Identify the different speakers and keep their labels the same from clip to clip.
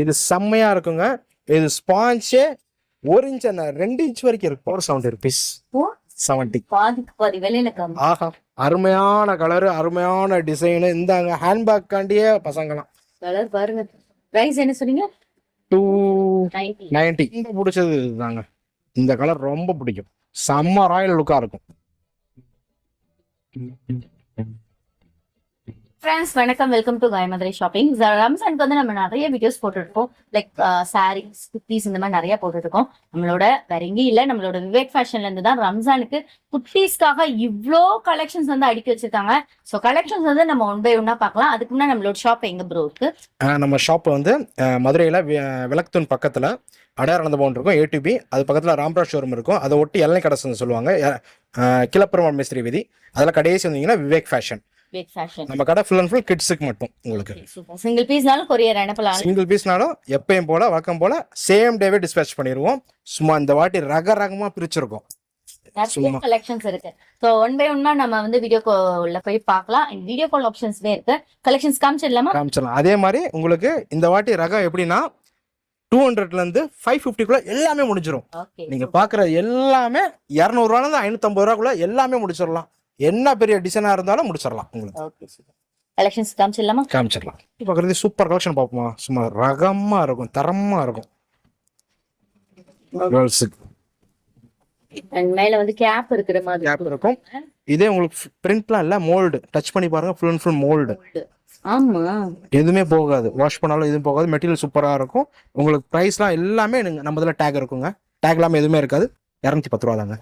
Speaker 1: இது செம்மையா இருக்குங்க. இது ஸ்பாஞ்சே ஒரு இன்ச் என்ன ரெண்டு இன்ச் வரைக்கும் இருக்கு ஃபோர் செவன்டி ருபீஸ். செவன்டி
Speaker 2: பாதிக்கு பாதி விலையில
Speaker 1: ஆஹா. அருமையான கலரு அருமையான டிசைனு இந்தாங்க ஹேண்ட்பேக் காண்டியே பசங்களாம்.
Speaker 2: கலர் பாருங்க. பிரைஸ் என்ன சொன்னீங்க?
Speaker 1: டூ
Speaker 2: நைன்டி
Speaker 1: நைன்டி ரொம்ப பிடிச்சது இதுதாங்க. இந்த கலர் ரொம்ப பிடிக்கும். செம்ம ராயல் லுக்கா இருக்கும்.
Speaker 2: ஃப்ரெண்ட்ஸ் வணக்கம். வெல்கம் டு காயமதுரை ஷாப்பிங் ரம்சானுக்கு வந்து நம்ம நிறைய வீடியோஸ் போட்டுருக்கோம். லைக் சாரீஸ் குர்த்திஸ் இந்த மாதிரி நிறைய போட்டுருக்கோம். நம்மளோட வேற எங்கேயும் இல்லை நம்மளோட விவேக் ஃபேஷன்ல இருந்து தான் ரம்ஜானுக்கு குர்த்திஸ்க்காக இவ்வளோ கலெக்ஷன்ஸ் வந்து அடுக்கி வச்சிருக்காங்க. ஸோ கலெக்ஷன்ஸ் வந்து நம்ம ஒன் பை ஒன்னா பார்க்கலாம். அதுக்கு முன்னாடி நம்மளோட ஷாப் எங்க ப்ரோ இருக்கு?
Speaker 1: நம்ம ஷாப் வந்து மதுரையில் மதுரையில வி- விளக்குத்தூண் பக்கத்துல அடையார் நடந்த பவுன் இருக்கும் ஏடிபி அது பக்கத்தில் ராம்ராஜ் ஷோரூம் இருக்கும். அதை ஒட்டி எல்லை கடைசன்னு சொல்லுவாங்க. ஆஹ் கிளப்பெருமாள் மிஸ்திரி விதி. அதில் கடைசி வந்தீங்கன்னா விவேக் ஃபேஷன்
Speaker 2: விவேக் ஃபேஷன்
Speaker 1: நம்ம கடை ஃபுல் அண்ட் ஃபுல் கிட்ஸுக்கு மட்டும் உங்களுக்கு.
Speaker 2: சிங்கிள் பீஸ்னாலும் கொரியர் அனுப்பலாம்.
Speaker 1: சிங்கிள் பீஸ்னாலும் எப்பயும் போல வழக்கம் போல சேம் டேவே டிஸ்பேச் பண்ணிடுவோம் சும்மா இந்த வாட்டி ரக ரகமா பிரிச்சிருக்கோம்.
Speaker 2: நிறைய. கலெக்ஷன்ஸ் இருக்கு. ஸோ ஒன் பை ஒன்னா நம்ம வந்து வீடியோ கால்ல போய் பார்க்கலாம். வீடியோ கால் ஆப்ஷன்ஸ்மே இருக்கு. கலெக்ஷன்ஸ் காமிச்சிடலாமா?
Speaker 1: காமிச்சிடலாம். அதே மாதிரி உங்களுக்கு இந்த வாட்டி ரகம் எப்படின்னா டூ ஹண்ட்ரட்ல இருந்து ஃபைவ் ஃபிஃப்டிக்குள்ள எல்லாமே முடிஞ்சிடும் நீங்க பாக்குற எல்லாமே இரநூறுவால இருந்து ஐநூத்தம்பது ரூபாக்குள்ள எல்லாமே முடிச்சிடலாம். என்ன பெரிய டிசைனா இருந்தாலும் முடிச்சிடலாம் உங்களுக்கு.
Speaker 2: கலெக்ஷன்ஸ் காமிச்சிடலாமா?
Speaker 1: காமிச்சிடலாம். பாக்குறது சூப்பர் கலெக்ஷன் பார்ப்போமா? சும்மா ரகமா இருக்கும் தரமா இருக்கும். கேர்ள்ஸுக்கு
Speaker 2: மேல வந்து கேப் இருக்கிற மாதிரி
Speaker 1: கேப் இருக்கும். இதே உங்களுக்கு பிரிண்ட்லாம் இல்ல மோல்டு டச் பண்ணி பாருங்க ஃபுல் அண்ட் ஃபுல் மோல்டு
Speaker 2: ஆமா.
Speaker 1: எதுவுமே போகாது. வாஷ் பண்ணாலும் எதுவும் போகாது. மெட்டீரியல் சூப்பராக இருக்கும். உங்களுக்கு ப்ரைஸ்லாம் எல்லாமே நம்ம இதில் டேக் இருக்குங்க. டேக் இல்லாமல் எதுவுமே இருக்காது. இரநூத்தி பத்து ரூபா தாங்க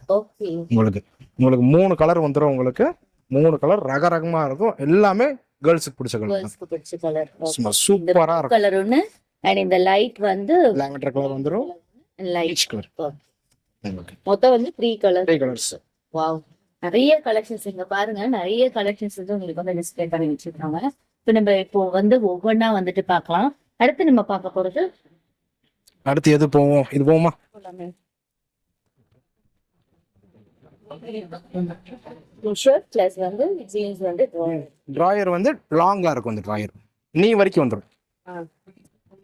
Speaker 1: உங்களுக்கு. உங்களுக்கு மூணு கலர் வந்துடும் உங்களுக்கு. மூணு கலர் ரக ரகமாக இருக்கும். எல்லாமே கேர்ள்ஸுக்கு பிடிச்ச கலர்
Speaker 2: பிடிச்ச கலர்
Speaker 1: சும்மா சூப்பராக இருக்கும்.
Speaker 2: கலர் ஒண்ணு அண்ட் இந்த லைட் வந்து
Speaker 1: லாவெண்டர் கலர் வந்துடும்
Speaker 2: லைட்
Speaker 1: கலர்
Speaker 2: மொத்தம் வந்து three colour
Speaker 1: three colours
Speaker 2: wow நிறைய கலெக்ஷன்ஸ் இங்க பாருங்க. நிறைய கலெக்ஷன்ஸ் வந்து உங்களுக்கு வந்து டிஸ்பிளே பண்ணி வச்சிருக்காங்க. இப்போ நம்ம இப்போ வந்து ஒவ்வொன்றா வந்துட்டு பார்க்கலாம். அடுத்து நம்ம பார்க்க போறது
Speaker 1: அடுத்து எது போவோம்? இது போவோமா?
Speaker 2: ஷர்ட் பிளஸ் வந்து ஜீன்ஸ் வந்து
Speaker 1: ட்ராயர் வந்து லாங்காக இருக்கும் இந்த ட்ராயர் நீ வரைக்கும் வந்துடும்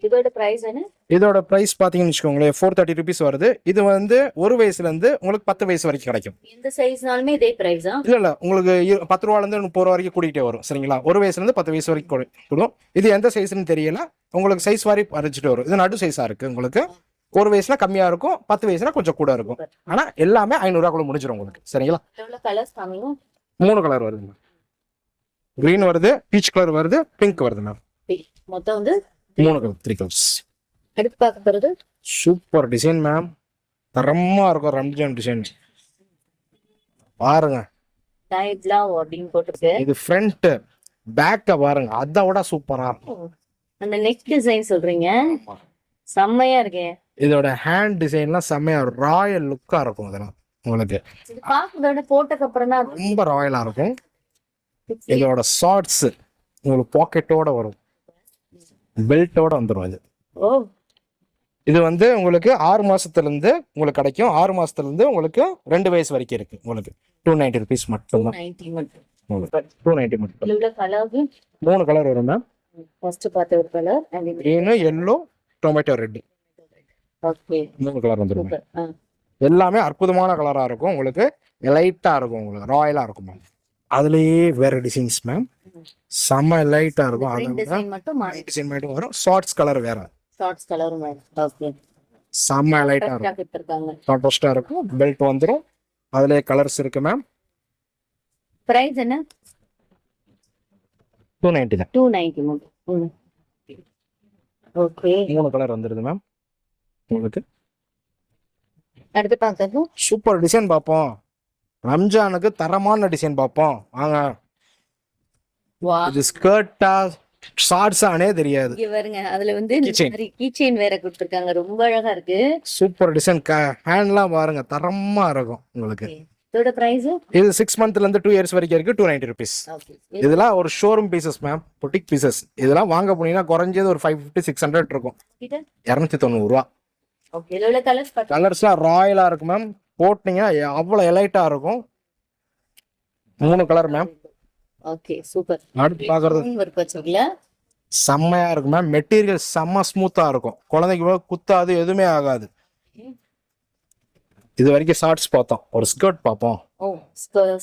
Speaker 2: இதோட பிரைஸ் என்ன?
Speaker 1: இதோட ப்ரைஸ் பார்த்தீங்கன்னு வச்சுக்கோங்களேன் ஃபோர் தேர்ட்டி ருபீஸ் வருது. இது வந்து ஒரு வயசுலேருந்து உங்களுக்கு பத்து வயசு வரைக்கும் கிடைக்கும்.
Speaker 2: எந்த சைஸ்னாலுமே இதே பிரைஸா
Speaker 1: இல்ல இல்ல. உங்களுக்கு பத்து ரூபாலேருந்து முப்பது ரூபா வரைக்கும் கூட்டிகிட்டே வரும். சரிங்களா? ஒரு வயசுல இருந்து பத்து வயசு வரைக்கும் கூடி- கூடும். இது எந்த சைஸ்னு தெரியல. உங்களுக்கு சைஸ் வாரி பறிச்சுட்டு வரும். இது நடு சைஸா இருக்கு உங்களுக்கு. ஒரு வயசுனா கம்மியா இருக்கும் பத்து வயசுனா கொஞ்சம் கூட இருக்கும். ஆனா எல்லாமே ஐநூறுரூவாக்குள்ள முடிஞ்சிடும் உங்களுக்கு. சரிங்களா? மூணு கலர் வருது கிரீன் வருது பீச் கலர் வருது பிங்க் வருது மேம்
Speaker 2: மொத்தம் வந்து
Speaker 1: மூணு கலர் த்ரீ கலர்ஸ்
Speaker 2: அடுத்து பார்க்க போறது?
Speaker 1: சூப்பர் டிசைன் மேம் தரமா இருக்கும் ரம்ஜான் டிசைன் பாருங்க.
Speaker 2: அப்படின்னு போட்டிருக்கு.
Speaker 1: இது ஃப்ரண்ட் பேக்கை பாருங்க. அதை விட சூப்பரா இருக்கும்.
Speaker 2: அந்த நெக் டிசைன் சொல்றீங்க? செம்மையா இருக்கே.
Speaker 1: இதோட ஹேண்ட் டிசைன்லாம் செம்மையா ராயல் லுக்கா இருக்கும் இதெல்லாம் உங்களுக்கு.
Speaker 2: இது பார்க்கறதோட போட்டதுக்கு அப்புறம் தான்
Speaker 1: ரொம்ப ராயலா இருக்கும். இதோட ஷார்ட்ஸ் உங்களுக்கு பாக்கெட்டோட வரும். பெல்ட்டோட வந்துடும் இது. இது வந்து உங்களுக்கு ஆறு மாசத்துல இருந்து உங்களுக்கு கிடைக்கும். ஆறு மாசத்துல இருந்து உங்களுக்கு ரெண்டு வயசு வரைக்கும் இருக்கு உங்களுக்கு. டூ நைன்டி ருபீஸ்
Speaker 2: மட்டும்
Speaker 1: டூ நைன்டி மட்டும். மூணு கலர் வரும் மேம்
Speaker 2: ஃபர்ஸ்ட் பார்த்த ஒரு colour and
Speaker 1: green yellow tomato red மூணு கலர் வந்துடும் எல்லாமே அற்புதமான கலரா இருக்கும் உங்களுக்கு. லைட்டா இருக்கும் உங்களுக்கு. ராயலா இருக்கும் மேம் அதுலயே வேற டிசைன்ஸ் மேம் செம்ம லைட்டா இருக்கும். அதை
Speaker 2: டிசைன் மட்டும் மாறி
Speaker 1: டிசைன் மட்டும் வரும். ஷார்ட்ஸ் கலர் வேற.
Speaker 2: ஷார்ட்ஸ் கலரும்
Speaker 1: செம்ம லைட்டா இருக்கும்.
Speaker 2: கரெக்டா கொடுத்துருக்காங்க.
Speaker 1: கான்ட்ராஸ்டா இருக்கும். பெல்ட் வந்துடும் அதுலயே கலர்ஸ் இருக்கு மேம்
Speaker 2: பிரைஸ் என்ன?
Speaker 1: டூ நைன்டி தான்.
Speaker 2: டூ நைன்டி மட்டும் ஓகே
Speaker 1: மூணு கலர் வந்துருது மேம் உங்களுக்கு?
Speaker 2: அடுத்து பார்க்கறது
Speaker 1: சூப்பர் டிசைன் பார்ப்போம். ரம்ஜானுக்கு தரமான டிசைன் பார்ப்போம். வாங்க. இது ஸ்கர்ட்டா ஷார்ட்ஸானே தெரியாது.
Speaker 2: பாருங்க அதுல வந்து கீச்செயின் வேற கொடுத்துருக்காங்க. ரொம்ப அழகா இருக்கு.
Speaker 1: சூப்பர் டிசைன் ஹேண்ட்லாம் பாருங்க தரமா இருக்கும் உங்களுக்கு.
Speaker 2: இதோட பிரைஸ்
Speaker 1: இது சிக்ஸ் மந்த்ல இருந்து டூ இயர்ஸ் வரைக்கும் இருக்கு டூ நைன்டி ருபீஸ் இதெல்லாம் ஒரு showroom pieces ma'am boutique pieces இதெல்லாம் வாங்க போனீங்கன்னா குறைஞ்சது ஒரு ஃபைவ் ஃபிஃப்டி சிக்ஸ் ஹண்ட்ரட் இருக்கும். இரநூத்தி
Speaker 2: உள்ள கலர்ஸ்
Speaker 1: கலர்ஸ்லாம் ராயலா இருக்கும் மேம் போட்டீங்கன்னா அவ்வளோ எலைட்டா இருக்கும். மூணு கலர் மேம்
Speaker 2: ஓகே சூப்பர்
Speaker 1: அடுத்து
Speaker 2: வச்சிருக்கல
Speaker 1: செம்மையா இருக்கும் மேம் மெட்டீரியல் செம்ம ஸ்மூத்தா இருக்கும். குழந்தைக்கு குத்தாது எதுவுமே ஆகாது. இது வரைக்கும் ஷார்ட்ஸ் பார்த்தோம். ஒரு ஸ்கர்ட் பார்ப்போம்.
Speaker 2: ஓ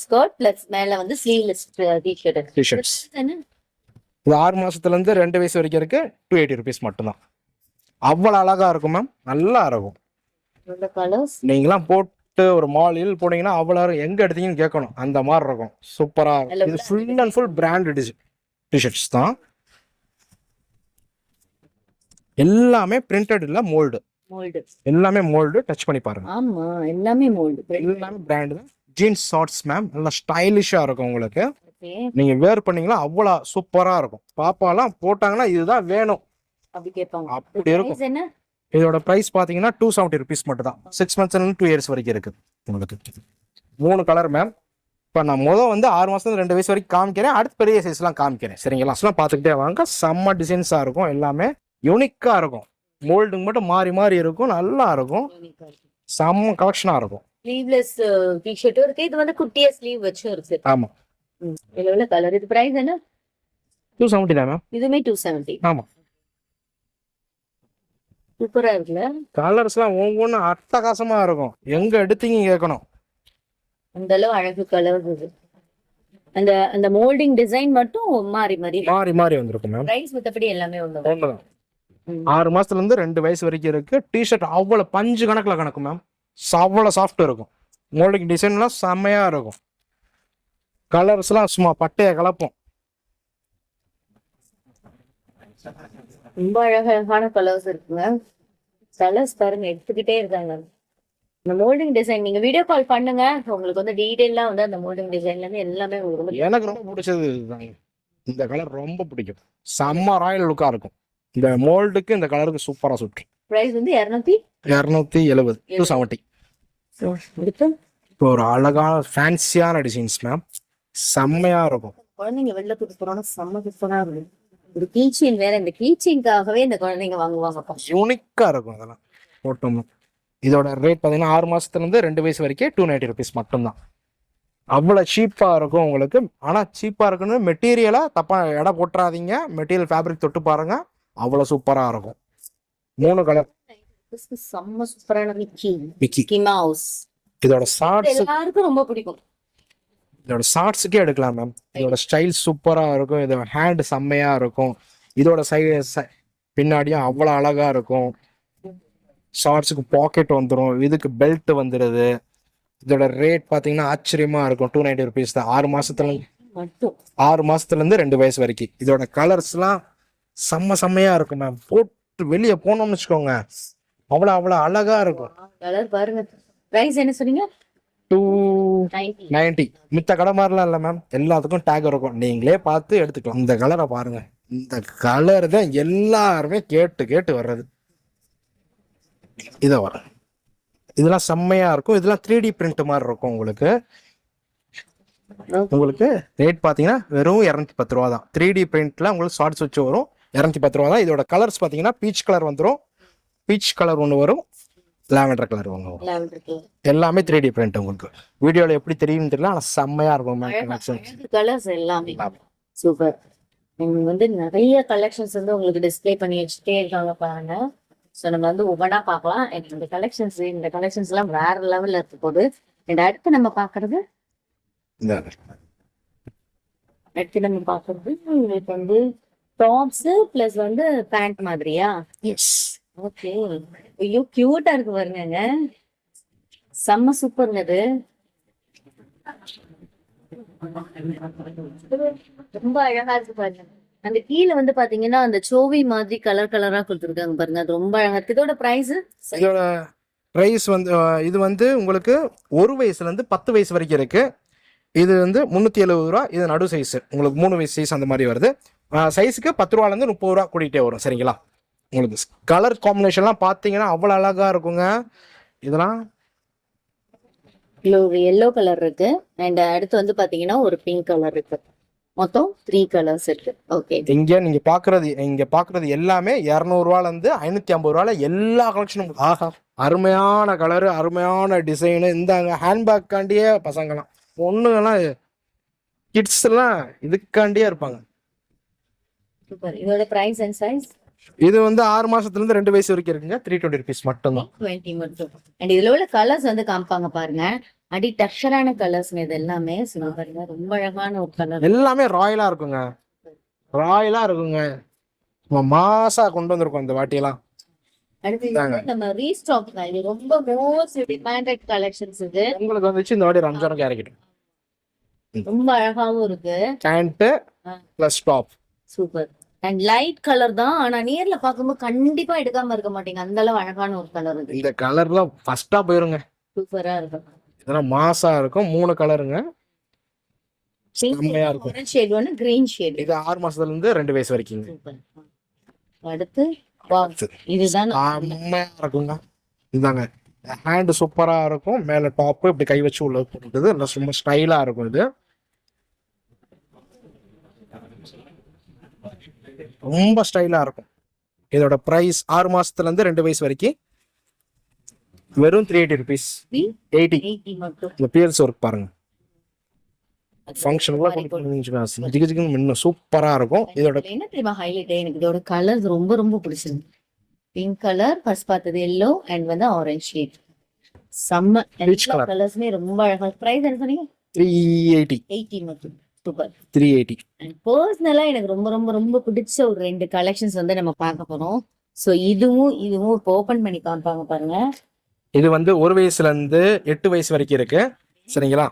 Speaker 2: ஸ்கர்ட் பிளஸ் மேல வந்து ஸ்லீவ்லெஸ் டிஷர்ட்
Speaker 1: டிஷர்ட்ஸ் இது ஆறு மாசத்துல இருந்து ரெண்டு வயசு வரைக்கும் இருக்கு. டூ எயிட்டி ருபீஸ் மட்டும்தான். அவ்வளவு அழகா இருக்கும் மேம் நல்லா இருக்கும்.
Speaker 2: கலர்ஸ்
Speaker 1: நீங்களாம் போட்டு ஒரு மாலில் போனீங்கன்னா அவ்வளோ எங்க எடுத்தீங்கன்னு கேட்கணும். அந்த மாதிரி இருக்கும். சூப்பரா இருக்கும். இது full and full branded t-shirts தான். எல்லாமே பிரிண்டட் இல்ல மோல்டு எல்லாமே மோல்டு டச் பண்ணி பாருங்க.
Speaker 2: ஆமா எல்லாமே மோல்டு
Speaker 1: எல்லாமே பிராண்ட் தான் ஜீன்ஸ் ஷார்ட்ஸ் மேம் நல்லா ஸ்டைலிஷா இருக்கும் உங்களுக்கு. நீங்க வேர் பண்ணீங்கன்னா அவ்வளோ சூப்பரா இருக்கும். பாப்பாலாம் போட்டாங்கன்னா இதுதான் வேணும்.
Speaker 2: அப்படி
Speaker 1: இருக்கும். இதோட பிரைஸ் பாத்தீங்கன்னா டூ செவன்ட்டி ருபீஸ் மட்டும் தான். சிக்ஸ் மந்த்ஸ்ல டூ இயர்ஸ் வரைக்கும் இருக்கு உங்களுக்கு. மூணு கலர் மேம் இப்போ நான் முதல் வந்து ஆறு மாசத்துல ரெண்டு வயசு வரைக்கும் காமிக்கிறேன். அடுத்து பெரிய சைஸ்லாம் காமிக்கிறேன். சரிங்களா? அதெல்லாம் பார்த்துக்கிட்டே வாங்க. செம்ம டிசைன்ஸா இருக்கும். எல்லாமே யூனிக்கா இருக்கும். மோல்டுங்க மட்டும் மாறி மாறி இருக்கும் நல்லா இருக்கும். செம்ம கலெக்ஷனா இருக்கும்.
Speaker 2: ஸ்லீவ்லெஸ் டிஷர்ட்டும் இருக்கு. இது வந்து குட்டியா ஸ்லீவ் வச்சும் இருக்கு.
Speaker 1: ஆமா.
Speaker 2: இதுல உள்ள கலர் இது பிரைஸ் என்ன?
Speaker 1: டூ செவன்ட்டி தான் மேம்
Speaker 2: இதுவுமே டூ செவன்டி
Speaker 1: ஆமா.
Speaker 2: சூப்பரா இருக்குல்ல?
Speaker 1: கலர்ஸ்லாம் ஒவ்வொன்றும் அட்டகாசமா இருக்கும். எங்க எடுத்தீங்க கேட்கணும்
Speaker 2: அந்த அளவு அழகு கலர் இது அந்த அந்த மோல்டிங் டிசைன் மட்டும் மாறி மாறி
Speaker 1: மாறி மாறி வந்திருக்கும் மேம்
Speaker 2: பிரைஸ் மத்தபடி எல்லாமே ஒண்ணுதான். ம்.
Speaker 1: ஆறு மாசத்துல இருந்து ரெண்டு வயசு வரைக்கும் இருக்கு. டிஷர்ட் அவ்வளவு பஞ்சு கணக்குல கணக்கு மேம் அவ்வளவு சாஃப்ட் இருக்கும். மோல்டிங் டிசைன்லாம் செம்மையா இருக்கும். கலர்ஸ்லாம் சும்மா பட்டைய கலப்போம்.
Speaker 2: ரொம்ப அழகழகான கலர்ஸ் இருக்குங்க கலர்ஸ் பாருங்க எடுத்துக்கிட்டே இருக்காங்க. இந்த மோல்டிங் டிசைன் நீங்க வீடியோ கால் பண்ணுங்க. உங்களுக்கு வந்து டீடைலா வந்து அந்த மோல்டிங் டிசைன்ல இருந்து எல்லாமே உங்களுக்கு
Speaker 1: எனக்கு ரொம்ப பிடிச்சது இந்த கலர் ரொம்ப பிடிக்கும். செம்ம ராயல் லுக்கா இருக்கும். இந்த மோல்டுக்கு இந்த கலருக்கு சூப்பரா சுற்று
Speaker 2: பிரைஸ் வந்து இரநூத்தி
Speaker 1: இரநூத்தி எழுபது. டூ செவன்ட்டி இப்போ ஒரு அழகான ஃபேன்சியான டிசைன்ஸ் மேம் செம்மையா இருக்கும்.
Speaker 2: குழந்தைங்க வெளில கூட்டு போறோம்னா செம்ம சூப்பரா இருக்கும். ஒரு கீச்சைன் வேற இந்த கீச்சைன்காகவே இந்த குழந்தைங்க வாங்குவாங்கப்பா
Speaker 1: யூனிக்கா இருக்கும் அதெல்லாம். போட்டோம்னா. இதோட ரேட் பார்த்தீங்கன்னா ஆறு மாசத்துல இருந்து ரெண்டு வயசு வரைக்கும் டூ நைன்டி ருபீஸ் மட்டும்தான். அவ்வளோ சீப்பாக இருக்கும் உங்களுக்கு. ஆனால் சீப்பாக இருக்குன்னு மெட்டீரியலாக தப்பாக எடை போட்டுறாதீங்க. மெட்டீரியல் ஃபேப்ரிக் தொட்டு பாருங்க. அவ்வளோ சூப்பராக இருக்கும். மூணு கலர்
Speaker 2: செம்ம சூப்பரான மிக்கி
Speaker 1: மிக்கி
Speaker 2: மிக்கி மவுஸ்
Speaker 1: இதோட ஷார்ட்ஸ்
Speaker 2: எல்லாருக்கும் ரொம்ப பிடிக்கும்.
Speaker 1: இதோட ஷார்ட்ஸுக்கே எடுக்கலாம் மேம் இதோட ஸ்டைல் சூப்பராக இருக்கும். இதோட ஹேண்ட் செம்மையாக இருக்கும். இதோட சை சை- பின்னாடியும் அவ்வளோ அழகா இருக்கும். ஷார்ட்ஸுக்கு பாக்கெட் வந்துடும் இதுக்கு பெல்ட் வந்துடுது இதோட ரேட் பார்த்தீங்கன்னா ஆச்சரியமா இருக்கும். டூ நைன்டி ருபீஸ் தான். ஆறு மாசத்துல
Speaker 2: மட்டும்.
Speaker 1: ஆறு மாசத்துல இருந்து ரெண்டு வயசு வரைக்கும். இதோட கலர்ஸ்லாம் செம்ம செம்மையா இருக்கும் மேம் போட்டு வெளியே போனோம்னு வச்சுக்கோங்க. அவ்வளோ அவ்வளோ அழகா இருக்கும்.
Speaker 2: கலர் பாருங்க. பிரைஸ் என்ன சொன்னீங்க?
Speaker 1: டூ
Speaker 2: நைன்டி
Speaker 1: மித்த கடை மாதிரிலாம் இல்லை மேம் எல்லாத்துக்கும் டேக் இருக்கும். நீங்களே பார்த்து எடுத்துக்கலாம். இந்த கலரை பாருங்க. இந்த கலர் தான் எல்லாருமே கேட்டு கேட்டு வர்றது. இதை வர இதெல்லாம் செம்மையா இருக்கும். இதெல்லாம் த்ரீ டி பிரிண்ட் மாதிரி இருக்கும் உங்களுக்கு. உங்களுக்கு ரேட் பார்த்தீங்கன்னா வெறும் இரநூத்தி பத்து ரூபா தான். த்ரீ டி பிரிண்ட்ல உங்களுக்கு ஷார்ட்ஸ் வச்சு வரும். இரநூத்தி பத்து ரூபா தான். இதோட கலர்ஸ் பார்த்தீங்கன்னா பீச் கலர் வந்துடும் பீச் கலர் ஒன்று வரும். லாவெண்டர் கலர் ஒன்று வரும். எல்லாமே த்ரீ டி பிரிண்ட் உங்களுக்கு. வீடியோல எப்படி தெரியும்னு தெரியல ஆனா செம்மையா இருக்கும்.
Speaker 2: கலர்ஸ் எல்லாமே. சூப்பர் இங்க வந்து நிறைய கலெக்ஷன்ஸ் வந்து உங்களுக்கு டிஸ்ப்ளே பண்ணி வச்சுட்டே இருக்காங்க பாருங்க. ஸோ நம்ம வந்து ஒவ்வொன்றா பார்க்கலாம். இந்த கலெக்ஷன்ஸ் இந்த கலெக்ஷன்ஸ் எல்லாம் வேற லெவல்ல இருக்க போகுது and அடுத்து நம்ம பார்க்கறது?
Speaker 1: இந்த
Speaker 2: அடுத்து நம்ம பார்க்கறது உங்களுக்கு வந்து டாப்ஸ் பிளஸ் வந்து பேண்ட் மாதிரியா?
Speaker 1: எஸ்
Speaker 2: ஓகே ஐயோ கியூட்டா இருக்கு பாருங்க. செம்ம சூப்பர்ங்க இது. ரொம்ப அழகா இருக்கு பாருங்க. அந்த கீழே வந்து பாத்தீங்கன்னா அந்த சோவி மாதிரி கலர் கலரா கொடுத்துருக்காங்க பாருங்க. அது ரொம்ப அழகா இருக்கு. இதோட பிரைஸ்
Speaker 1: இதோட ப்ரைஸ் வந்து இது வந்து உங்களுக்கு ஒரு வயசுல இருந்து பத்து வயசு வரைக்கும் இருக்கு. இது வந்து முந்நூற்றி எழுபது ரூபா. இது நடு சைஸ் உங்களுக்கு மூணு வயசு சைஸ் அந்த மாதிரி வருது. சைஸுக்கு பத்து ரூபாலேருந்து முப்பது ரூபா கூட்டிகிட்டே வரும் சரிங்களா? உங்களுக்கு கலர் காம்பினேஷன்லாம் பார்த்தீங்கன்னா அவ்வளோ அழகா இருக்குங்க. இதெல்லாம்
Speaker 2: இதுல ஒரு எல்லோ கலர் இருக்கு. அண்ட் அடுத்து வந்து பாத்தீங்கன்னா ஒரு பிங்க் கலர் இருக்கு. மொத்தம் த்ரீ கலர்ஸ் இருக்கு. ஓகே
Speaker 1: இங்க நீங்க பாக்குறது இங்க பாக்குறது எல்லாமே இரநூறுவால இருந்து ஐநூத்தி ஐம்பது ரூபால எல்லா கலெக்ஷனும் ஆஹா. அருமையான கலரு அருமையான டிசைனு இந்தாங்க ஹேண்ட்பேக் காண்டியே பசங்கலாம். பொண்ணுங்கெல்லாம் கிட்ஸ் எல்லாம் இதுக்காண்டியே இருப்பாங்க.
Speaker 2: சூப்பர். இதோட பிரைஸ் அண்ட் சைஸ்
Speaker 1: இது வந்து ஆறு மாசத்துல இருந்து ரெண்டு வயசு வரைக்கும் இருக்குங்க. த்ரீ டுவெண்ட்டி ருபீஸ் மட்டும்தான்.
Speaker 2: டுவெண்ட்டி மட்டும். அண்ட் இதுல உள்ள கலர்ஸ் வந்து காமிப்பாங்க பாருங்க. அடி டக்ஷரான கலர்ஸ் இது எல்லாமே. பாருங்க ரொம்ப அழகான ஒரு கலர்
Speaker 1: எல்லாமே ராயலா இருக்குங்க. ராயலா இருக்குங்க. மாசா கொண்டு வந்திருக்கோம் இந்த வாட்டியெல்லாம்.
Speaker 2: நம்ம ரீஸ்டாக் தான். இது ரொம்ப மோஸ்ட் டிமாண்டட் கலெக்ஷன்ஸ் இது.
Speaker 1: உங்களுக்கு வந்துச்சு இந்த வாட்டி ரம்ஜான் கேரட்
Speaker 2: ரொம்ப அழகாவும் இருக்கு.
Speaker 1: Pant. Plus top
Speaker 2: super. And light colour தான் ஆனா நேர்ல பார்க்கும்போது கண்டிப்பா எடுக்காம இருக்க மாட்டீங்க. அந்த அளவு அழகான ஒரு கலர் இது
Speaker 1: இந்த கலர்லாம் ஃபர்ஸ்டா போயிருங்க.
Speaker 2: சூப்பரா இருக்கும்.
Speaker 1: இதெல்லாம் மாசா இருக்கும் மூணு கலருங்க செம்மையா இருக்கும்.
Speaker 2: ஆரஞ்சு ஷேட் ஒன்று கிரீன் ஷேட்
Speaker 1: இது ஆறு மாசத்துல இருந்து ரெண்டு வயசு வரைக்கும்
Speaker 2: அடுத்து இதுதான்.
Speaker 1: செம்மையா இருக்குங்க. இதாங்க ஹேண்ட் சூப்பரா இருக்கும். மேல டாப் இப்படி கை வச்சு உள்ள போட்டுது நல்லா ரொம்ப ஸ்டைலா இருக்கும் இது. ரொம்ப ஸ்டைலா இருக்கும். இதோட பிரைஸ் ஆறு மாசத்துல இருந்து ரெண்டு வயசு வரைக்கும் வெறும் த்ரீ எயிட்டி ருபீஸ் எயிட்டி இந்த பியர்ஸ் ஒர்க் பாருங்க. ஃபங்க்ஷனுக்குலாம் ஜிகு ஜிகுன்னு மின்னும். சூப்பரா இருக்கும். இதோட
Speaker 2: என்ன தெரியுமா ஹைலைட் எனக்கு இதோட கலர் ரொம்ப ரொம்ப பிடிச்சிருக்கு. பிங்க் கலர் ஃபர்ஸ்ட் பார்த்தது எல்லோ அண்ட் வந்து ஆரஞ்சு ஷேட் செம்ம. கலர்ஸுமே ரொம்ப அழகா பிரைஸ் என்ன சொன்னீங்க?
Speaker 1: த்ரீ எயிட்டி
Speaker 2: எயிட்டி மட்டும். சூப்பர்
Speaker 1: த்ரீ எயிட்டி
Speaker 2: பர்சனலா எனக்கு ரொம்ப ரொம்ப ரொம்ப பிடிச்ச ஒரு ரெண்டு கலெக்ஷன்ஸ் வந்து நம்ம பார்க்க போறோம். ஸோ இதுவும் இதுவும் இப்போ ஓபன் பண்ணி காமிப்பாங்க பாருங்க.
Speaker 1: இது வந்து ஒரு வயசுல இருந்து எட்டு வயசு வரைக்கும் இருக்கு. சரிங்களா?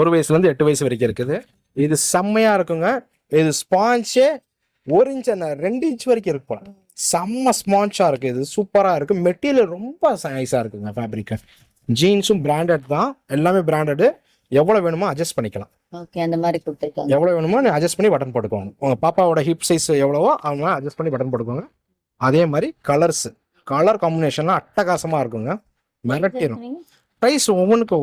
Speaker 1: ஒரு வயசுல இருந்து எட்டு வயசு வரைக்கும் இருக்குது. இது செம்மையா இருக்குங்க. இது ஸ்பாஞ்சே ஒரு இன்ச் ரெண்டு இன்ச் வரைக்கும் இருக்கு போல. செம்ம ஸ்பான்ச்சா இருக்கு. இது சூப்பரா இருக்கு. மெட்டீரியல் ரொம்ப நைஸா இருக்குங்க ஃபேப்ரிக் ஜீன்ஸும் பிராண்டட் தான். எல்லாமே பிராண்டடு எவ்வளவு வேணுமோ அட்ஜஸ்ட் பண்ணிக்கலாம்.
Speaker 2: ஓகே அந்த மாதிரி கொடுத்துருக்காங்க.
Speaker 1: எவ்வளவு வேணுமோ நீ அட்ஜஸ்ட் பண்ணி பட்டன் போட்டுக்கோங்க. உங்க பாப்பாவோட ஹிப் சைஸ் எவ்வளவோ அவங்க அட்ஜஸ்ட் பண்ணி பட்டன் போட்டுக்கோங்க. அதே மாதிரி கலர்ஸ் கலர் காம்பினேஷன்லாம் அட்டகாசமா இருக்குங்க. மிரட்டிடும் price ஒவ்வொன்றுக்கு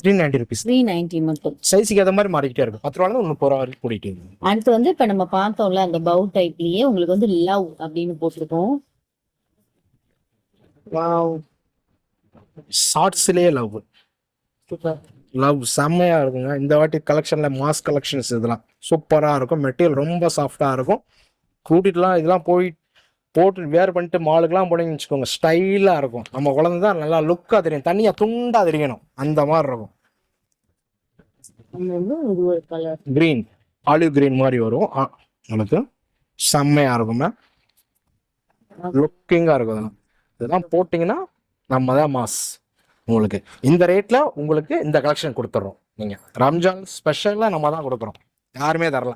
Speaker 1: three ninety rupees
Speaker 2: three ninety மட்டும்.
Speaker 1: சைஸுக்கு ஏற்ற மாதிரி மாறிக்கிட்டே இருக்கும் பத்து ரூபாய் ஒன்று ரூபா வரைக்கும் கூட்டிகிட்டு இருக்கு.
Speaker 2: அடுத்து வந்து இப்ப நம்ம பார்த்தோம்ல அந்த பவு டைப்லயே உங்களுக்கு வந்து லவ் அப்படின்னு போட்டிருக்கோம்.
Speaker 1: ஷார்ட்ஸ்லேயே லவ்
Speaker 2: சூப்பர்
Speaker 1: லவ் செம்மையா இருக்குங்க. இந்த வாட்டி கலெக்ஷன்ல மாஸ் கலெக்ஷன்ஸ் இதெல்லாம். சூப்பரா இருக்கும். மெட்டீரியல் ரொம்ப சாஃப்டா இருக்கும். கூட்டிட்டுலாம் இதெல்லாம் போய் போட்டு வேர் பண்ணிட்டு மாலுக்குலாம் போனீங்கன்னு வச்சுக்கோங்க. ஸ்டைலாக இருக்கும். நம்ம குழந்தை தான் நல்லா லுக்காக தெரியும். தனியாக துண்டா தெரியணும். அந்த மாதிரி இருக்கும். கிரீன் ஆலிவ் கிரீன் மாதிரி வரும். நமக்கு செம்மையாக செம்மையா இருக்குங்க லுக்கிங்கா இருக்கும் இதெல்லாம். இதெல்லாம் போட்டிங்கன்னா நம்ம தான் மாஸ் உங்களுக்கு. இந்த ரேட்ல உங்களுக்கு இந்த கலெக்ஷன் கொடுத்துட்றோம் நீங்க. ரம்ஜான் ஸ்பெஷலா நம்ம தான் கொடுக்குறோம். யாருமே தரல.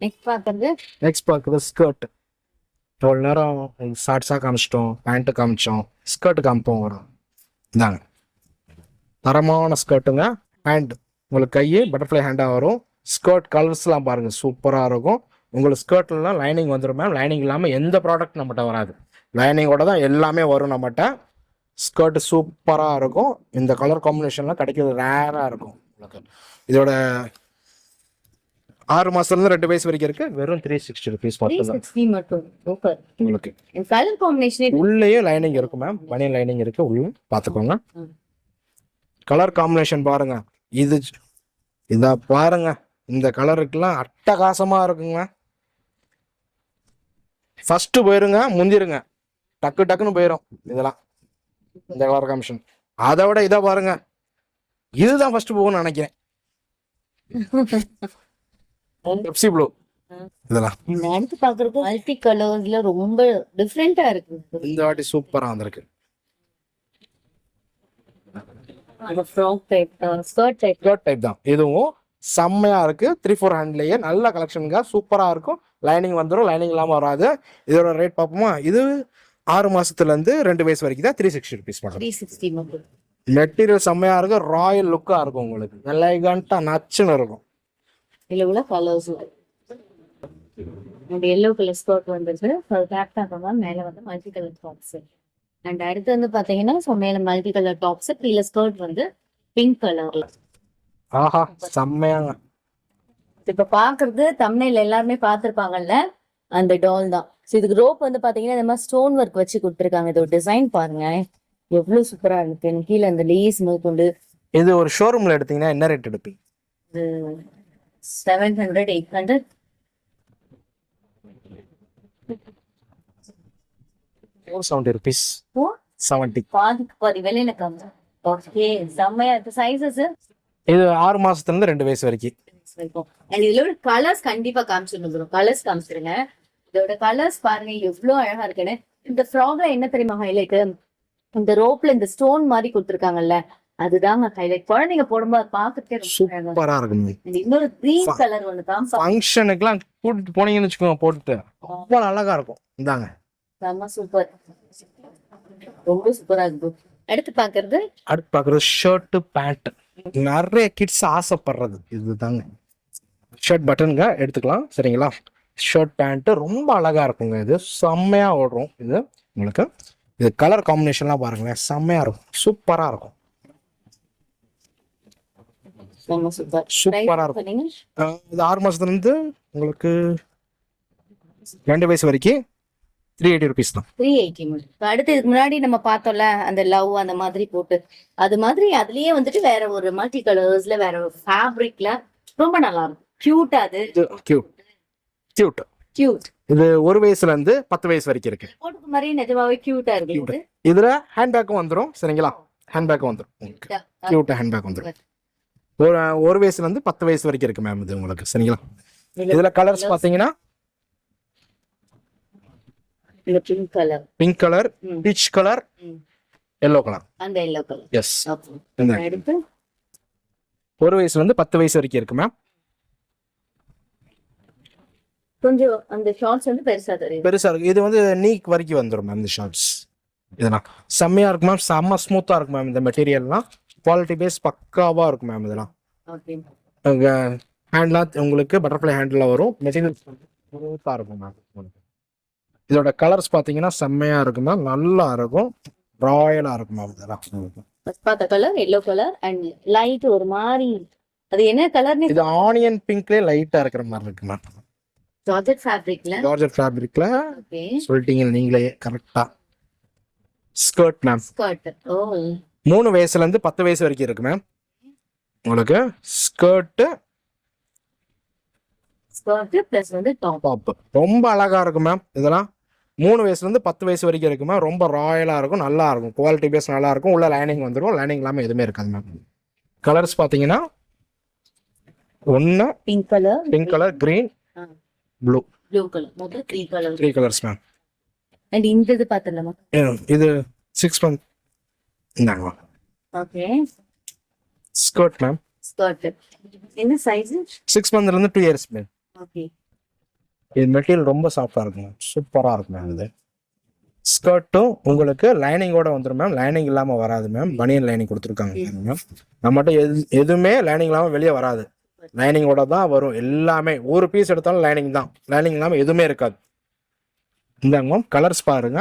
Speaker 2: நெக்ஸ்ட் பாக்குறது
Speaker 1: நெக்ஸ்ட் பார்க்குறது ஸ்கர்ட் எவ்வளோ நேரம் ஷார்ட்ஸாக காமிச்சிட்டோம் பேண்ட்டு காமிச்சோம் ஸ்கர்ட் காமிப்போம் வரும். இந்தாங்க. தரமான ஸ்கர்ட்டுங்க ஹேண்ட் உங்களுக்கு கை பட்டர்ஃப்ளை ஹேண்டாக வரும். ஸ்கர்ட் கலர்ஸ்லாம் பாருங்கள் சூப்பராக இருக்கும். உங்களுக்கு ஸ்கர்ட்லாம் லைனிங் வந்துடும் மேம் லைனிங் இல்லாமல் எந்த ப்ராடக்ட் நம்மகிட்ட வராது. லைனிங்கோட தான் எல்லாமே வரும் நம்மகிட்ட. ஸ்கர்ட் சூப்பராக இருக்கும். இந்த கலர் காம்பினேஷன்லாம் கிடைக்கிறது ரேராக இருக்கும். உங்களுக்கு இதோட ஆறு மாசத்துலேருந்து ரெண்டு வயசு வரைக்கும் இருக்கு. வெறும் த்ரீ சிக்ஸ்டி ருபீஸ் மட்டும். உங்களுக்கு.
Speaker 2: கலர் காம்பினேஷனே
Speaker 1: உள்ளேயும் லைனிங் இருக்கும் மேம் பனியன் லைனிங் இருக்கு. உள்ளும் பார்த்துக்கோங்க. கலர் காம்பினேஷன் பாருங்க. இது இதா பாருங்க. இந்த கலருக்குலாம் அட்டகாசமா இருக்குங்க ஃபர்ஸ்ட் போயிருங்க முந்திருங்க. டக்கு டக்குன்னு போயிடும் இதெல்லாம். இந்த கலர் காம்பினேஷன் அதை விட இதை பாருங்க. இதுதான் ஃபர்ஸ்ட் போகும்னு நினைக்கிறேன். பெப்சி ப்ளூ இதெல்லாம்.
Speaker 2: அடுத்து பாக்குறது மல்டி கலர்ஸ்ல ரொம்ப டிஃப்ரெண்டா இருக்கு.
Speaker 1: இந்த வாட்டி சூப்பரா வந்திருக்கு.
Speaker 2: ஸ்கர்ட் டைப்
Speaker 1: தான் இதுவும் செம்மையா இருக்கு. த்ரீ ஃபோர் ஹேண்ட்லயே நல்ல கலெக்ஷனுங்க சூப்பரா இருக்கும். லைனிங் வந்துடும் லைனிங் இல்லாம வராது. இதோட ரேட் பார்ப்போமா? இது ஆறு மாசத்துல இருந்து ரெண்டு வயசு வரைக்கும் தான் த்ரீ சிக்ஸ்டி ருபீஸ் மட்டும்
Speaker 2: த்ரீ சிக்ஸ்டி மட்டும்
Speaker 1: மெட்டீரியல் செம்மையா இருக்கும் ராயல் லுக்கா இருக்கும் உங்களுக்கு. எலகண்டா நச்சுன்னு இருக்கும்.
Speaker 2: இதுல உள்ள colours and yellow colour skirt வந்துருக்கு கேப் டாப் மேல வந்து மல்டி கலர் டாப்ஸ் அண்ட் அடுத்து வந்து பாத்தீங்கன்னா ஸோ மேல மல்டி கலர் டாப்ஸ் கீழே ஸ்கர்ட் வந்து பிங்க் கலர்ல
Speaker 1: ஆஹா செம்மையாங்க.
Speaker 2: இப்ப பாக்குறது தமிழ்ல எல்லாருமே பார்த்திருப்பாங்கல்ல அந்த டால் தான். ஸோ இதுக்கு ரோப் வந்து பாத்தீங்கன்னா இந்த மாதிரி ஸ்டோன் ஒர்க் வச்சு கொடுத்துருக்காங்க. இதோட டிசைன் பாருங்க. எவ்வளவு சூப்பரா இருக்கு. எனக்கு கீழே அந்த லேஸ் முதற்கொண்டு
Speaker 1: இது ஒரு ஷோரூம்ல எடுத்தீங்கன்னா என்ன ரேட் எடுப்பீங்க?
Speaker 2: இது seven hundred eight hundred
Speaker 1: four seventy rupees
Speaker 2: ஓ
Speaker 1: செவன்ட்டி
Speaker 2: பாதிக்கு பாதி விலையில கம்மி ஓகே செம்மையா இருக்கு. சைஸஸ்
Speaker 1: இது ஆறு மாசத்துல இருந்து ரெண்டு வயசு வரைக்கும்.
Speaker 2: இதுல ஒரு கலர்ஸ் கண்டிப்பா காமிச்சிருங்க கலர்ஸ் காமிச்சிருங்க. இதோட கலர்ஸ் பாருங்க எவ்வளவு அழகா இருக்குன்னு. இந்த ஃப்ராக்ல என்ன தெரியுமா ஹைலைட் இந்த ரோப்ல இந்த ஸ்டோன் மாதிரி கொடுத்துருக்காங்கல்ல அதுதாங்க ஹைலைட் குழந்தைங்க போடும்போது அழகா
Speaker 1: சூப்பரா இருக்கும்.
Speaker 2: இன்னொரு கிரீன் கலர் ஒண்ணு காமிப்பா
Speaker 1: ஃபங்க்ஷனுக்குலாம் கூட்டிட்டு போனீங்கன்னு வச்சுக்கோங்க போட்டுட்டு. அவ்வளோ அழகா இருக்கும். இந்தாங்க.
Speaker 2: செம்ம சூப்பர் ரொம்ப சூப்பரா இருக்கு அடுத்து பாக்குறது
Speaker 1: அடுத்து பார்க்குறது ஷர்ட்டு பேண்ட் நிறைய கிட்ஸ் ஆசைப்படுறது. இதுதாங்க. ஷர்ட் பட்டனுங்க எடுத்துக்கலாம். சரிங்களா? ஷர்ட் பேண்ட்டு ரொம்ப அழகா இருக்குங்க. இது செம்மையா ஓடுறோம். இது உங்களுக்கு இது கலர் காம்பினேஷன்லாம் பாருங்களேன். செம்மையா இருக்கும். சூப்பரா இருக்கும்.
Speaker 2: செம்ம சூப்பர்
Speaker 1: சூப்பரா இருக்கும். இது ஆறு மாசத்துல இருந்து உங்களுக்கு ரெண்டு வயசு வரைக்கும் த்ரீ எயிட்டி ருபீஸ் தான்.
Speaker 2: த்ரீ எயிட்டி அடுத்து இதுக்கு முன்னாடி நம்ம பார்த்தோம்ல அந்த லவ் அந்த மாதிரி போட்டு. அது மாதிரி அதுலயே வந்துட்டு வேற ஒரு மல்டி கலர்ஸ்ல வேற ஒரு ஃபேப்ரிக்ல ரொம்ப நல்லா இருக்கும். கியூட்டா அது.
Speaker 1: கியூட் கியூட்
Speaker 2: கியூட்
Speaker 1: இது ஒரு வயசுல இருந்து பத்து வயசு வரைக்கும் இருக்கு.
Speaker 2: போட்டுக்கு மாதிரி நிஜமாவே கியூட்டா இருக்கு இது.
Speaker 1: இதுல ஹேண்ட்பேக்கும் வந்துடும் சரிங்களா? ஹேண்ட்பேக்கும் வந்துடும் உங்களுக்கு. கியூட் ஹேண்ட்பேக் வந்துடும் ஒரு ஒரு வயசுல இருந்து பத்து வயசு வரைக்கும் இருக்கு மேம் இது உங்களுக்கு. சரிங்களா? இதுல கலர்ஸ் பாத்தீங்கன்னா?
Speaker 2: Pink colour
Speaker 1: pink colour. Peach colour. Yellow colour
Speaker 2: அந்த எல்லோ கலர்
Speaker 1: எஸ் ஒரு வயசுல இருந்து பத்து வயசு வரைக்கும் இருக்கு மேம்
Speaker 2: கொஞ்சம் அந்த ஷார்ட்ஸ் வந்து பெருசா தெரியும்.
Speaker 1: பெருசா இருக்கு இது வந்து நீக் வரைக்கும் வந்துடும் மேம் இந்த ஷார்ட்ஸ் இதெல்லாம் செம்மையா இருக்கு மேம் செம்ம ஸ்மூத்தா இருக்கும் மேம் இந்த மெட்டீரியல்லாம் குவாலிட்டி பேஸ் பக்காவா இருக்கும் மேம் இதெல்லாம். ஹேண்ட்லாம் உங்களுக்கு பட்டர்ஃப்ளை ஹேண்டில் வரும். மெட்டீரியல் ஸ்மூத்தாக இருக்கும் மேம் உங்களுக்கு. இதோட கலர்ஸ் பார்த்தீங்கன்னா செம்மையா இருக்கும் மேம் நல்லா இருக்கும். ராயலாக இருக்கும் மேம் இதெல்லாம்.
Speaker 2: பார்த்த colour yellow colour and light ஒரு மாதிரி அது என்ன கலர்னு
Speaker 1: இது ஆனியன் பிங்க்லேயே லைட்டாக இருக்கிற மாதிரி இருக்கு மேம்
Speaker 2: ஜார்ஜெட் ஃபேப்ரிக்ல
Speaker 1: ஜார்ஜர் ஃபேப்ரிக்ல சொல்லிட்டீங்க நீங்களே கரெக்டாக ஸ்கர்ட் மேம்
Speaker 2: ஸ்கர்ட் ஓ.
Speaker 1: மூணு வயசுல இருந்து பத்து வயசு வரைக்கும் இருக்கு மேம் உங்களுக்கு ஸ்கர்ட்டு
Speaker 2: ஸ்கர்ட் பிளஸ் வந்து டாப்
Speaker 1: டாப் ரொம்ப அழகா இருக்கும் மேம் இதெல்லாம் மூணு வயசுல இருந்து பத்து வயசு வரைக்கும் இருக்கு மேம் ரொம்ப ராயலா இருக்கும் நல்லா இருக்கும். குவாலிட்டி பேஸ் நல்லா இருக்கும். உள்ள லைனிங் வந்துடும் லைனிங் இல்லாம எதுவுமே இருக்காது மேம் கலர்ஸ் பாத்தீங்கன்னா ஒன்னு
Speaker 2: pink colour
Speaker 1: pink colour green blue
Speaker 2: blue colour மொத்தம் three colour
Speaker 1: three colours ma'am
Speaker 2: and இந்த இது பார்த்தலாமா
Speaker 1: இது சிக்ஸ் மந்த் இந்தாங்க.
Speaker 2: ஓகே
Speaker 1: ஸ்கர்ட் மேம்
Speaker 2: ஸ்கர்ட் என்ன சைஸ்
Speaker 1: சிக்ஸ் மந்த்ல இருந்து டூ இயர்ஸ் மேம்
Speaker 2: ஓகே
Speaker 1: இது மெட்டீரியல் ரொம்ப சாஃப்டா இருக்கும் மேம் சூப்பரா இருக்கும் மேம் இது. ஸ்கர்ட்டும் உங்களுக்கு லைனிங்கோட வந்துடும் மேம் லைனிங் இல்லாம வராது மேம் பனியன் லைனிங் கொடுத்துருக்காங்க மேம் நம்மகிட்ட எது எதுவுமே லைனிங் இல்லாம வெளியே வராது. லைனிங்கோட தான் வரும். எல்லாமே ஒரு பீஸ் எடுத்தாலும் லைனிங் தான். லைனிங் இல்லாம எதுவுமே இருக்காது. இந்தாங்க மேம் கலர்ஸ் பாருங்க.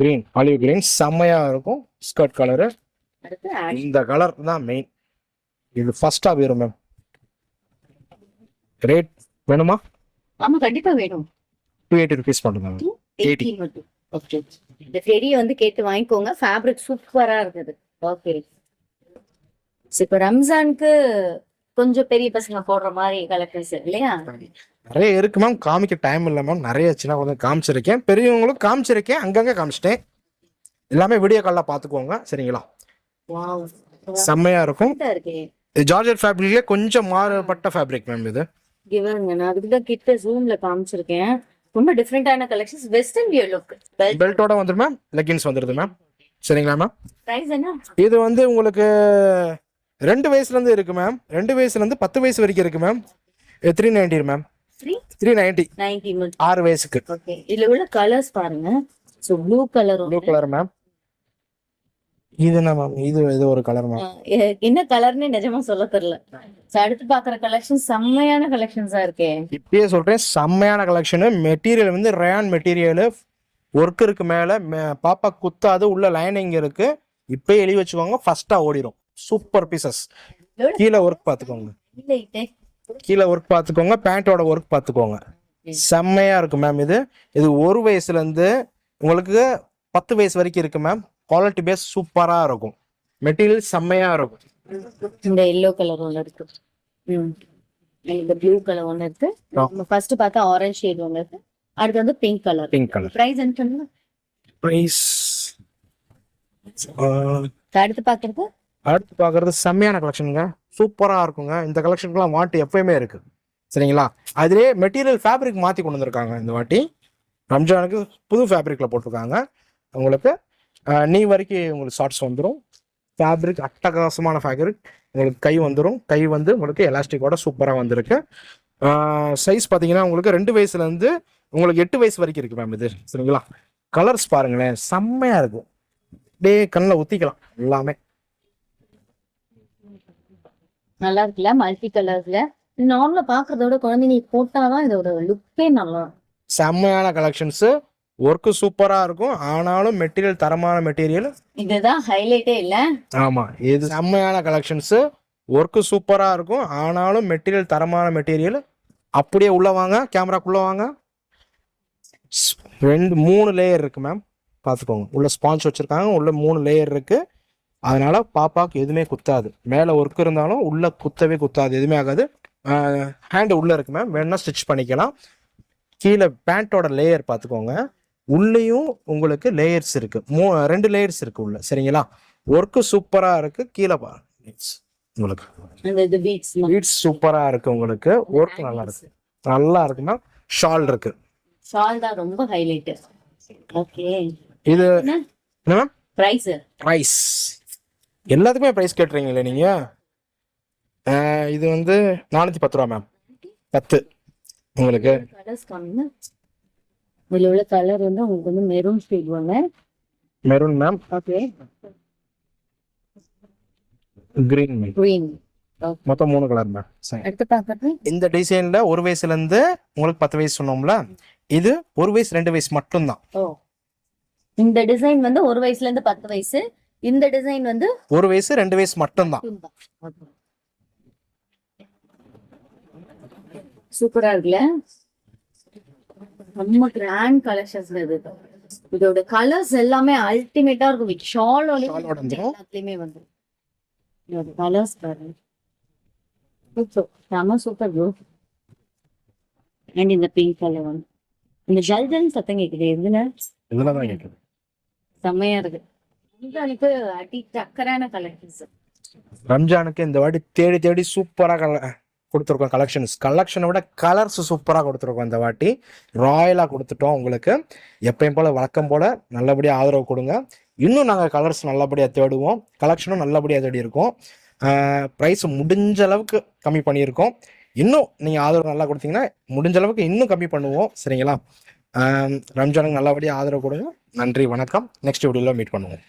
Speaker 1: கிரீன் ஆலிவ் கிரீன் செம்மையா இருக்கும். Skirt colour. இந்த கலர் தான் மெயின் இது ஃபர்ஸ்டா போயிரும் மேம் ரேட் வேணுமா?
Speaker 2: ஆமா கண்டிப்பா வேணும்.
Speaker 1: டூ எயிட்டி ருபீஸ் பண்ணுங்க
Speaker 2: எயிட்டி இந்த ஃபெரியை வந்து கேட்டு வாங்கிக்கோங்க. ஃபேப்ரிக் சூப்பரா இருக்குது ஓகே இப்போ ரம்ஜானுக்கு கொஞ்சம் பெரிய பசங்க போடுற மாதிரி கலெக்ஷன்ஸ் இல்லையா?
Speaker 1: நிறைய இருக்கு மேம் காமிக்க டைம் இல்லை மேம் நிறைய சின்ன குழந்தை காமிச்சிருக்கேன். பெரியவங்களும் காமிச்சிருக்கேன். அங்கங்க காமிச்சிட்டேன். எல்லாமே வீடியோ காலில் பார்த்துக்கோங்க சரிங்களா?
Speaker 2: வாவ்
Speaker 1: செம்மையா இருக்கும். ஜார்ஜர் ஃபேப்ரிக்லேயே கொஞ்சம் மாறுபட்ட ஃபேப்ரிக் மேம் இது.
Speaker 2: கிவனுங்க நான் அதுக்கு தான் கிட்ட ஜூம்ல காமிச்சிருக்கேன். ரொம்ப டிஃப்ரெண்டான collections western wear look belt
Speaker 1: பெல்ட்டோட வந்துடும் மேம் லெகின்ஸ் வந்துடுது மேம் சரிங்களா மேம்
Speaker 2: பிரைஸ் என்ன?
Speaker 1: இது வந்து உங்களுக்கு ரெண்டு வயசுல இருந்து இருக்கு மேம் ரெண்டு வயசுல இருந்து பத்து வயசு வரைக்கும் இருக்கு ma'am three ninety ma'am
Speaker 2: three
Speaker 1: ninety
Speaker 2: ninety
Speaker 1: ஆறு வயசுக்கு.
Speaker 2: இதுல உள்ள கலர்ஸ் பாருங்க. So blue colour
Speaker 1: blue colour ma'am இது என்ன மேம் இது இது ஒரு கலர் மேம்
Speaker 2: என்ன கலர்னு நிஜமா சொல்ல தெரியல. அடுத்து பாக்குற கலெக்ஷன் செம்மையான கலெக்ஷன்ஸா இருக்கே.
Speaker 1: இப்பயே சொல்றேன் செம்மையான கலெக்ஷனு மெட்டீரியல் வந்து ரயான் மெட்டீரியல் ஒர்க் இருக்கு மேல. பாப்பா குத்தாது உள்ள லைனிங் இருக்கு. இப்பயே எழுதி வச்சுக்கோங்க ஃபர்ஸ்டா ஓடிடும் சூப்பர் பீசஸ் கீழே ஒர்க் பார்த்துக்கோங்க. கீழே ஒர்க் பார்த்துக்கோங்க. பேண்ட்டோட ஒர்க் பார்த்துக்கோங்க. செம்மையா இருக்கு மேம் இது இது ஒரு வயசுல இருந்து உங்களுக்கு பத்து வயசு வரைக்கும் இருக்கு மேம் குவாலிட்டி பேஸ் சூப்பரா இருக்கும். மெட்டீரியல் செம்மையா இருக்கும்.
Speaker 2: இந்த எல்லோ கலர் ஒன்று இருக்கு. இந்த ப்ளூ கலர் ஒன்று இருக்கு. நம்ம ஃபர்ஸ்ட் பார்த்தா ஆரஞ்சு ஷேட் ஒன்று இருக்கு அடுத்து வந்து pink colour
Speaker 1: pink colour
Speaker 2: price என்ன
Speaker 1: ப்ரைஸ்
Speaker 2: அடுத்து பார்க்கறது
Speaker 1: அடுத்து பார்க்கறது செம்மையான கலெக்ஷனுங்க சூப்பராக இருக்குங்க. இந்த கலெக்ஷனுக்குலாம் வாட்டு எப்பயுமே இருக்கு. சரிங்களா? அதிலே மெட்டீரியல் ஃபேப்ரிக் மாற்றி கொண்டு வந்திருக்காங்க இந்த வாட்டி. ரம்ஜானுக்கு புது ஃபேப்ரிக்கில் போட்டிருக்காங்க. உங்களுக்கு நீ வரைக்கும் உங்களுக்கு ஷார்ட்ஸ் வந்துடும் ஃபேப்ரிக் அட்டகாசமான ஃபேப்ரிக் உங்களுக்கு கை வந்துடும் கை வந்து உங்களுக்கு எலாஸ்டிக்கோட சூப்பராக வந்திருக்கு. சைஸ் பார்த்தீங்கன்னா உங்களுக்கு ரெண்டு வயசுலேருந்து உங்களுக்கு எட்டு வயசு வரைக்கும் இருக்கு மேம் இது. சரிங்களா? கலர்ஸ் பாருங்களேன். செம்மையாக இருக்கும். அப்படியே கண்ணில் ஊற்றிக்கலாம் எல்லாமே.
Speaker 2: நல்லா இருக்குல்ல மல்டி கலர்ஸ்ல நார்மலா பாக்குறதோட குழந்தைங்க போட்டாதான் இதோட லுக்கே நல்லா.
Speaker 1: செம்மையான கலெக்ஷன்ஸு ஒர்க்கு சூப்பராக இருக்கும். ஆனாலும் மெட்டீரியல் தரமான மெட்டீரியல்
Speaker 2: இதுதான் ஹைலைட்டே இல்ல?
Speaker 1: ஆமாம் இது செம்மையான கலெக்ஷன்ஸு ஒர்க்கு சூப்பராக இருக்கும். ஆனாலும் மெட்டீரியல் தரமான மெட்டீரியல் அப்படியே உள்ள வாங்க. கேமராக்குள்ளே வாங்க. ரெண்டு மூணு லேயர் இருக்கு மேம் பார்த்துக்கோங்க உள்ள ஸ்பான்ச் வச்சுருக்காங்க. உள்ள மூணு லேயர் இருக்கு. அதனால பாப்பாவுக்கு எதுவுமே குத்தாது. மேலே ஒர்க் இருந்தாலும் உள்ள குத்தவே குத்தாது. எதுவுமே ஆகாது. ஹேண்டு உள்ள இருக்கு மேம் வேணா ஸ்டிச் பண்ணிக்கலாம். கீழே பேண்ட்டோட லேயர் பார்த்துக்கோங்க. உள்ளேயும் உங்களுக்கு லேயர்ஸ் இருக்கு. மூ ரெண்டு லேயர்ஸ் இருக்கு உள்ள. சரிங்களா? ஒர்க்கு சூப்பரா இருக்கு. கீழே உங்களுக்கு.
Speaker 2: பீட்ஸ்
Speaker 1: பீட்ஸ் சூப்பரா இருக்கு உங்களுக்கு. ஒர்க் நல்லா இருக்கு. நல்லா இருக்கு மேம் ஷால் இருக்கு.
Speaker 2: ஷால் தான் ரொம்ப ஹைலைட் ஓகே
Speaker 1: இது
Speaker 2: என்ன?
Speaker 1: என்ன மேம்
Speaker 2: பிரைஸ்
Speaker 1: ப்ரைஸ் எல்லாத்துக்குமே ப்ரைஸ் கேட்டுறீங்களே நீங்க? அஹ், இது வந்து நானூத்தி பத்து ரூபா மேம் பத்து. உங்களுக்கு?
Speaker 2: இதுல உள்ள கலர் வந்து உங்களுக்கு வந்து மெரூன் ஒன்று
Speaker 1: maroon ma'am
Speaker 2: okay
Speaker 1: green ma'am
Speaker 2: green
Speaker 1: மொத்தம் மூணு கலர் மேம் இந்த டிசைன்ல ஒரு வயசுல இருந்து உங்களுக்கு பத்து வயசு சொன்னோம்ல இது ஒரு வயசு ரெண்டு வயசு மட்டும்தான்.
Speaker 2: இந்த டிசைன் வந்து ஒரு வயசுல இருந்து பத்து வயசு இந்த டிசைன் வந்து
Speaker 1: ஒரு வயசு ரெண்டு வயசு மட்டும்தான்.
Speaker 2: சூப்பரா இருக்குல்ல? ரொம்ப கிராண்ட் கலெக்ஷன்ஸ் இது. இதோட கலர்ஸ் எல்லாமே அல்டிமேட்டா இருக்கும். வித். எல்லாத்துலயுமே வந்து இதோட கலர்ஸ் பாருங்க. சூப்பர் செம சூப்பர் ப்ரோ அண்ட் இந்த பிங்க் கலர் வந்து இந்த ஜல் ஜல் சத்தம் கேக்குது. எதுல?
Speaker 1: இதுல தான் கேட்குது
Speaker 2: செம்மையா இருக்கு. அடி கலெக்ஷன்ஸ்
Speaker 1: ரம்ஜானுக்கு இந்த வாட்டி தேடி தேடி சூப்பரா கல கொடுத்துருக்கோம் கலெக்ஷன்ஸ் கலெக்ஷனை விட கலர்ஸ் சூப்பராக கொடுத்துருக்கோம் இந்த வாட்டி. ராயலாக கொடுத்துட்டோம் உங்களுக்கு. எப்பயும் போல் வழக்கம் போல் நல்லபடியாக ஆதரவு கொடுங்க. இன்னும் நாங்கள் கலர்ஸ் நல்லபடியாக தேடுவோம். கலெக்ஷனும் நல்லபடியாக தேடி இருக்கோம். ப்ரைஸ் முடிஞ்ச அளவுக்கு கம்மி பண்ணியிருக்கோம். இன்னும் நீங்கள் ஆதரவு நல்லா கொடுத்தீங்கன்னா முடிஞ்ச அளவுக்கு இன்னும் கம்மி பண்ணுவோம். சரிங்களா? ரம்ஜானுக்கு நல்லபடியாக ஆதரவு கொடுங்க. நன்றி வணக்கம். நெக்ஸ்ட் வீடியோவில் மீட் பண்ணுவோம்.